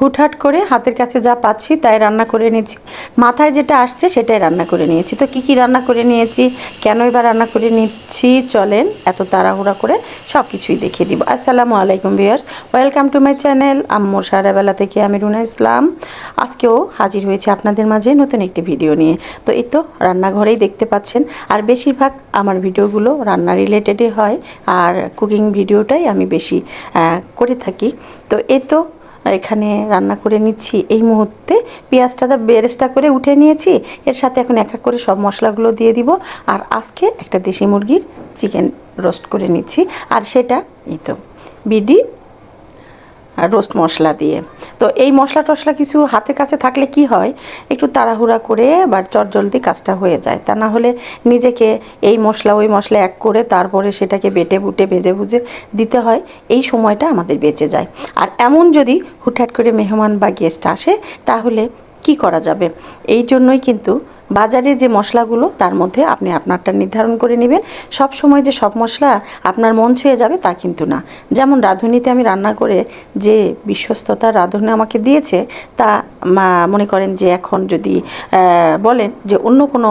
হুটহাট করে হাতের কাছে যা পাচ্ছি তাই রান্না করে নিয়েছি। মাথায় যেটা আসছে সেটাই রান্না করে নিয়েছি। তো কী কী রান্না করে নিয়েছি, কেন এবার রান্না করে নিচ্ছি, চলেন এত তাড়াহুড়া করে সব কিছুই দেখিয়ে দিব। আসসালামু আলাইকুম viewers, welcome to my channel, আম্মুর সারাবেলা থেকে আমি রুনা ইসলাম। আজকেও হাজির হয়েছে আপনাদের মাঝে নতুন একটি ভিডিও নিয়ে। তো এই তো রান্নাঘরেই দেখতে পাচ্ছেন, আর বেশিরভাগ আমার ভিডিওগুলো রান্না রিলেটেডই হয়, আর কুকিং ভিডিওটাই আমি বেশি করে থাকি। তো এই তো এখানে রান্না করে নিচ্ছি এই মুহূর্তে। পেঁয়াজটা বেরেস্তা করে উঠে নিয়েছি। এর সাথে এখন এক এক করে সব মশলাগুলো দিয়ে দিব। আর আজকে একটা দেশি মুরগির চিকেন রোস্ট করে নিচ্ছি। আর সেটা এই তো, বিডি রোস্ট মশলা দিয়ে। তো এই মশলা টশলা কিছু হাতের কাছে থাকলে কি হয়? একটু তাড়াহুড়া করে বা চটজলদি কাজটা হয়ে যায়। তা না হলে নিজেকে এই মশলা, ওই মশলা এক করে তারপরে সেটাকে বেটে বুটে ভেজে ভুজে দিতে হয়। এই সময়টা আমাদের বেঁচে যায়। আর এমন যদি হুটহাট করে মেহমান বা গেস্ট আসে, তাহলে কি করা যাবে? এই জন্যই কিন্তু বাজারে যে মশলাগুলো, তার মধ্যে আপনি আপনারটা নির্ধারণ করে নেবেন। সব সময় যে সব মশলা আপনার মন ছুঁয়ে যাবে তা কিন্তু না। যেমন রাঁধুনিতে আমি রান্না করে যে বিশ্বস্ততা রাঁধুনি আমাকে দিয়েছে, তা মনে করেন যে এখন যদি বলেন যে অন্য কোনো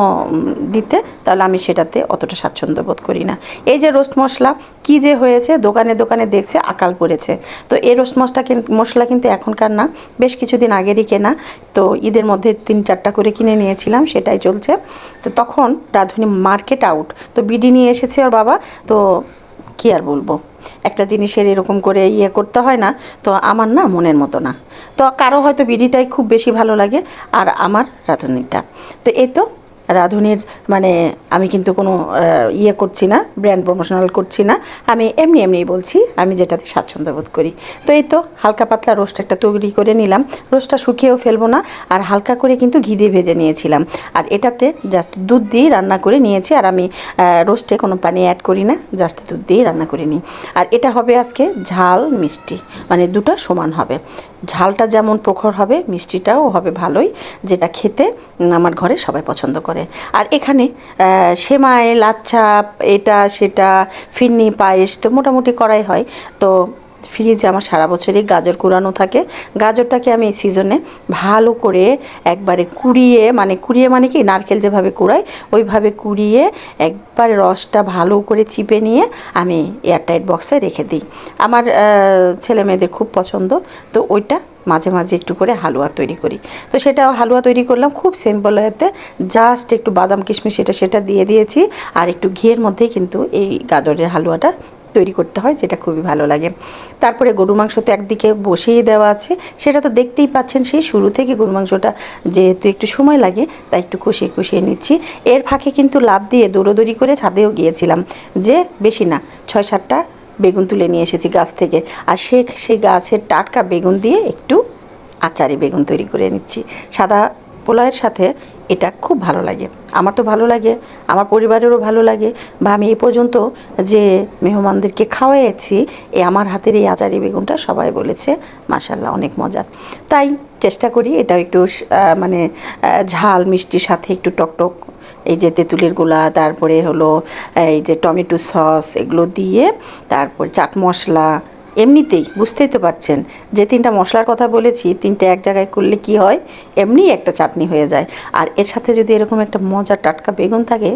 দিতে, তাহলে আমি সেটাতে অতটা স্বাচ্ছন্দ্য বোধ করি না। এই যে রোস্ট মশলা, কি যে হয়েছে, দোকানে দোকানে দেখছে, আকাল পড়েছে। তো এই রোস্ট মশলা মশলা কিন্তু এখনকার না, বেশ কিছুদিন আগেরই কেনা। তো ঈদের মধ্যে তিন চারটা করে কিনে নিয়েছিলাম, সেটাই চলছে। তো তখন রাধুনি মার্কেট আউট। তো বিডি নিয়ে এসেছে ওর বাবা। তো কী আর বলব? একটা জিনিসের এরকম করে ইয়ে করতে হয় না, তো আমার না মনের মতো না। তো কারও হয়তো বিডিটাই খুব বেশি ভালো লাগে, আর আমার রাঁধুনিটা। তো এ তো রাঁধুনির মানে আমি কিন্তু কোনো ইয়ে করছি না ব্র্যান্ড প্রমোশনাল করছি না। আমি এমনি এমনি বলছি, আমি যেটাতে স্বাচ্ছন্দ্য বোধ করি। তো এই তো হালকা পাতলা রোস্ট একটা তৈরি করে নিলাম। রোস্টটা শুকিয়েও ফেলব না, আর হালকা করে কিন্তু ঘি দিয়ে ভেজে নিয়েছিলাম। আর এটাতে জাস্ট দুধ দিয়ে রান্না করে নিয়েছি, আর আমি রোস্টে কোনো পানি অ্যাড করি না জাস্ট দুধ দিয়ে রান্না করে নিই। আর এটা হবে আজকে ঝাল মিষ্টি মানে দুটো সমান হবে। ঝালটা যেমন প্রখর হবে, মিষ্টিটাও হবে ভালোই, যেটা খেতে আমার ঘরে সবাই পছন্দ করে। আর এখানে সেমাই, লাচ্ছা, এটা, সেটা ফিরনি পায়েস তো মোটামুটি করাই হয়। তো ফ্রিজে আমার সারা বছরই গাজর কুড়ানো থাকে। গাজরটাকে আমি এই সিজনে ভালো করে একবারে কুড়িয়ে মানে কুড়িয়ে মানে কি, নারকেল যেভাবে কুড়াই, ওইভাবে কুড়িয়ে একবারে রসটা ভালো করে চিপে নিয়ে আমি এয়ারটাইট বক্সে রেখে দিই। আমার ছেলে মেয়েদের খুব পছন্দ, তো ওইটা মাঝে মাঝে একটু করে হালুয়া তৈরি করি। তো সেটা হালুয়া তৈরি করলাম, খুব সিম্পল এতে জাস্ট একটু বাদাম, কিশমিশ এটা সেটা দিয়ে দিয়েছি। আর একটু ঘিয়ের মধ্যেই কিন্তু এই গাজরের হালুয়াটা তৈরি করতে হয়, যেটা খুবই ভালো লাগে। তারপরে গরু মাংস তো একদিকে বসিয়ে দেওয়া আছে। সেটা তো দেখতেই পাচ্ছেন, সেই শুরু থেকে গরু মাংসটা যেহেতু একটু সময় লাগে, তাই একটু কষিয়ে কষিয়ে নিচ্ছি। এর ফাঁকে কিন্তু লাভ দিয়ে দৌড়োদৌড়ি করে ছাদেও গিয়েছিলাম যে, বেশি না, ছয় সাতটা বেগুন তুলে নিয়ে এসেছি গাছ থেকে। আর সে সেই গাছের টাটকা বেগুন দিয়ে একটু আচারি বেগুন তৈরি করে নিচ্ছি। সাদা পোলাওয়ের সাথে এটা খুব ভালো লাগে। আমার তো ভালো লাগে, আমার পরিবারেরও ভালো লাগে বা আমি এ পর্যন্ত যে মেহমানদেরকে খাওয়াইছি এ আমার হাতের এই আচারি বেগুনটা সবাই বলেছে মাসাল্লাহ অনেক মজার তাই চেষ্টা করি এটা একটু মানে ঝাল মিষ্টির সাথে একটু টকটক এই যে তেঁতুলের গোলা, তারপরে হলো, এই যে টমেটো সস, এগুলো দিয়ে তারপর চাট মশলা এমনিতেই বুঝতেই তো পারছেন, যে তিনটা মশলার কথা বলেছি, তিনটে এক জায়গায় করলে কি হয়? এমনি একটা চাটনি হয়ে যায়। আর এর সাথে যদি এরকম একটা মজার টাটকা বেগুন থাকে,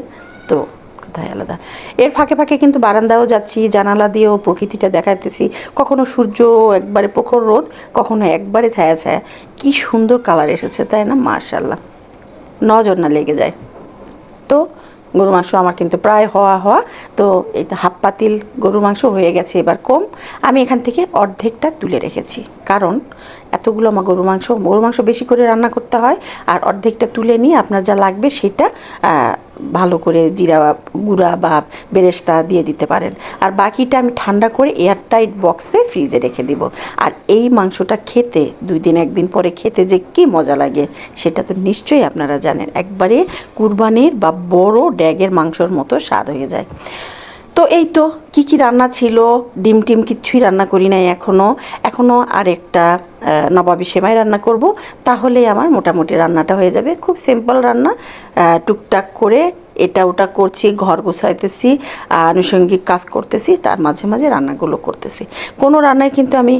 তো কথাই আলাদা। এর ফাঁকে ফাঁকে কিন্তু বারান্দাও যাচ্ছি, জানালা দিয়েও প্রকৃতিটা দেখাতেছি কখনো সূর্য একবারে প্রখর রোদ, কখনো একবারে ছায়া ছায়া। কি সুন্দর কালার এসেছে, তাই না? মার্শাল্লাহ নজর না লেগে যায়। তো গরু মাংস আমার কিন্তু প্রায় হওয়া হওয়া। তো এই হাফ পাতিল গরু মাংস হয়ে গেছে এবার কম। আমি এখান থেকে অর্ধেকটা তুলে রেখেছি। কারণ এতগুলো আমার গরু মাংস গরু মাংস বেশি করে রান্না করতে হয় আর অর্ধেকটা তুলে নিয়ে আপনার যা লাগবে সেটা ভালো করে জিরা গুঁড়া বা বেরেস্তা দিয়ে দিতে পারেন। আর বাকিটা আমি ঠান্ডা করে এয়ারটাইট বক্সে ফ্রিজে রেখে দিব। আর এই মাংসটা খেতে, দুই দিন একদিন পরে খেতে যে কি মজা লাগে, সেটা তো নিশ্চয়ই আপনারা জানেন। একবারে কুরবানির বা বড় ড্যাগের মাংসর মতো স্বাদ হয়ে যায়। তো এই তো, কি কি রান্না ছিল? ডিম টিম কিচ্ছুই রান্না করি নাই এখনও এখনও আর একটা নবাবী সেমাই রান্না করব। তাহলে আমার মোটামুটি রান্নাটা হয়ে যাবে। খুব সিম্পল রান্না। টুকটাক করে এটা ওটা করছি, ঘর গোছাইতেছি আনুষঙ্গিক কাজ করতেছি, তার মাঝে মাঝে রান্নাগুলো করতেছি। কোনো রান্নায় কিন্তু আমি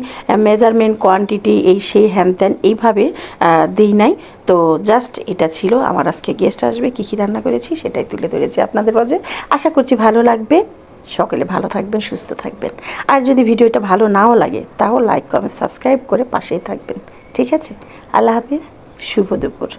মেজারমেন্ট কোয়ান্টিটি এই সেই হ্যান ত্যান এইভাবে দিই নাই। তো জাস্ট এটা ছিল। আমার আজকে গেস্ট আসবে, কী কী রান্না করেছি সেটাই তুলে ধরেছি আপনাদের মাঝে। আশা করছি ভালো লাগবে। সকলে ভালো থাকবেন, সুস্থ থাকবেন। আর যদি ভিডিওটা ভালো নাও লাগে, তাও লাইক কমেন্ট সাবস্ক্রাইব করে পাশেই থাকবেন। ঠিক আছে? আল্লাহ হাফিজ, শুভ দুপুর।